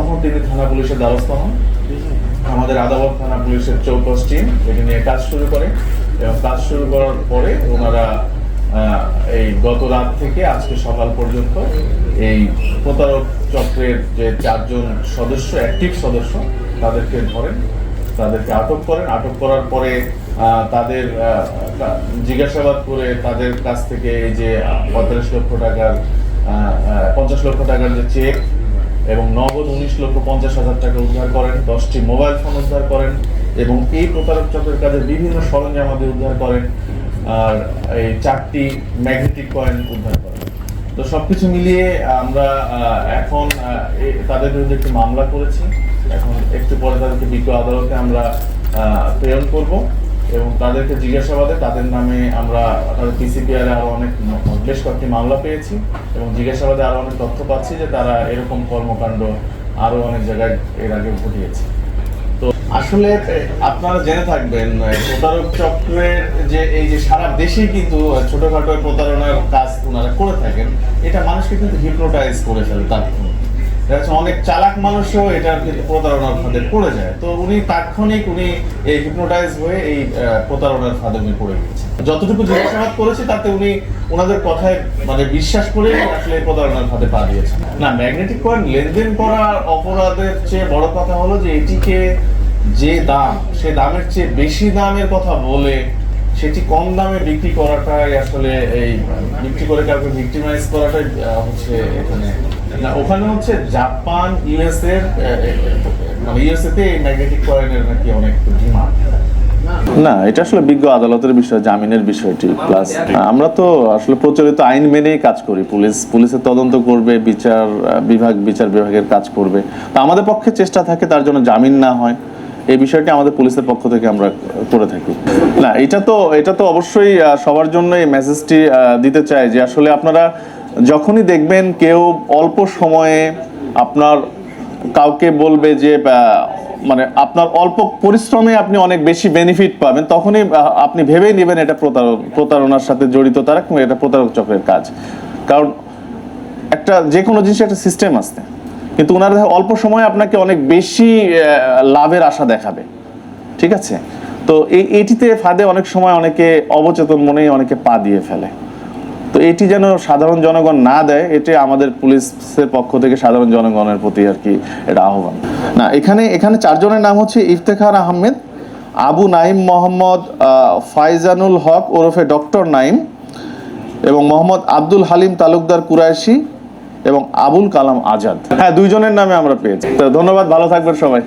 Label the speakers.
Speaker 1: তখন তিনি থানা পুলিশের দ্বারস্থ হন। আমাদের আদালত থানা পুলিশের চৌকস টিম এটি নিয়ে কাজ শুরু করে এবং কাজ শুরু করার পরে ওনারা এই গত রাত থেকে আজকে সকাল পর্যন্ত এই প্রতারক চক্রের যে চারজন সদস্য অ্যাক্টিভ সদস্য, তাদেরকে ধরেন, তাদেরকে আটক করেন। আটক করার পরে তাদের জিজ্ঞাসাবাদ করে তাদের কাছ থেকে এই যে পঁয়তাল্লিশ লক্ষ টাকার পঞ্চাশ লক্ষ টাকার যে চেক এবং নগদ উনিশ লক্ষ পঞ্চাশ হাজার টাকা উদ্ধার করেন, দশটি মোবাইল ফোন উদ্ধার করেন এবং এই প্রতারক চক্রের কাজে বিভিন্ন সরঞ্জামাদি উদ্ধার করেন আর এই চারটি ম্যাগনেটিক কয়েন উদ্ধার করেন। তো সবকিছু মিলিয়ে আমরা এখন তাদের বিরুদ্ধে একটি মামলা করেছি। এখন একটু পরে তাদেরকে বিজ্ঞ আদালতে আমরা প্রেরণ করব। এবং তাদেরকে জিজ্ঞাসাবাদে তাদের নামে আমরা তাদের পিসিপিআর আরও অনেক বেশ কয়েকটি মামলা পেয়েছি এবং জিজ্ঞাসাবাদে আরও অনেক তথ্য পাচ্ছি যে তারা এরকম কর্মকাণ্ড আরও অনেক জায়গায় এর আগে ঘটিয়েছে। তো আসলে আপনারা জেনে থাকবেন প্রতারক চক্রের যে এই যে সারা দেশেই কিন্তু ছোটখাটো প্রতারণার কাজ ওনারা করে থাকেন, এটা মানুষকে কিন্তু হিপনোটাইজ করে ফেলে যাচ্ছে অনেক চালাক মানুষও এটার প্রতারণার ফাঁদে পড়ে যায়। তো উনি তাৎক্ষণিক উনি এই হিপনোটাইজ হয়ে এই প্রতারণার ফাঁদে উনি পড়ে গেছেন যতটুকু জিজ্ঞাসাবাদ করেছি, তাতে উনি ওনাদের কথায় মানে বিশ্বাস করে আসলে প্রতারণার ফাঁদে পা দিয়েছেন। না ম্যাগনেটিক কয়েন লেনদেন করার অপরাধের চেয়ে বড় কথা হলো যে এটিকে যে দাম, সে দামের চেয়ে বেশি দামের কথা বলে সেটি কম দামে বিক্রি করাটাই আসলে এই বিক্রি করে কাউকে ভিক্টিমাইজ করাটাই হচ্ছে এখানে। না, ওখানে হচ্ছে জাপান ইউএস মানে ইউএসএ তে এই ম্যাগনেটিক কয়েনের নাকি অনেক ডিমান্ড।
Speaker 2: না, এটা আসলে বিজ্ঞ আদালতের বিষয়, জামিনের বিষয়টি। প্লাস আমরা তো আসলে প্রচলিত আইন মেনেই কাজ করি। পুলিশ পুলিশের তদন্ত করবে, বিচার বিভাগ, বিচার বিভাগের কাজ করবে। তো আমাদের পক্ষে চেষ্টা থাকে তার জন্য জামিন না হয়। এই বিষয়টি আমাদের পুলিশের পক্ষ থেকে আমরা করে থাকি। না, এটা তো এটা তো অবশ্যই সবার জন্য এই মেসেজটি দিতে চাই যে আসলে আপনারা যখনই দেখবেন কেউ অল্প সময়ে আপনার কাউকে বলবে যে মানে আপনার অল্প পরিশ্রমে আপনি অনেক বেশি বেনিফিট পাবেন, তখনই আপনি ভেবেই নেবেন এটা প্রতারণ প্রতারণার সাথে জড়িত তারা এটা প্রতারক চক্রের কাজ। কারণ একটা যে কোনো জিনিসের একটা সিস্টেম আসতে। কিন্তু ওনারা অল্প সময়ে আপনাকে অনেক বেশি লাভের আশা দেখাবে। ঠিক আছে? তো এই, এটিতে ফাঁদে অনেক সময় অনেকে অবচেতন মনেই অনেকে পা দিয়ে ফেলে। তো এটি যেন সাধারণ জনগণ না দেয়, এটি আমাদের পুলিশের পক্ষ থেকে সাধারণ জনগণের প্রতি আর কি এটা আহ্বান। না, এখানে এখানে চারজনের নাম হচ্ছে ইফতেখার আহমেদ, আবু নাইম মোহাম্মদ ফাইজানুল হক ওরফে ডক্টর নাইম এবং মোহাম্মদ আব্দুল হালিম তালুকদার কুরাইশি। এবং আবুল কালাম আজাদ। হ্যাঁ দুইজনের নামে আমরা পেয়েছি। ধন্যবাদ ভালো থাকবেন সবাই।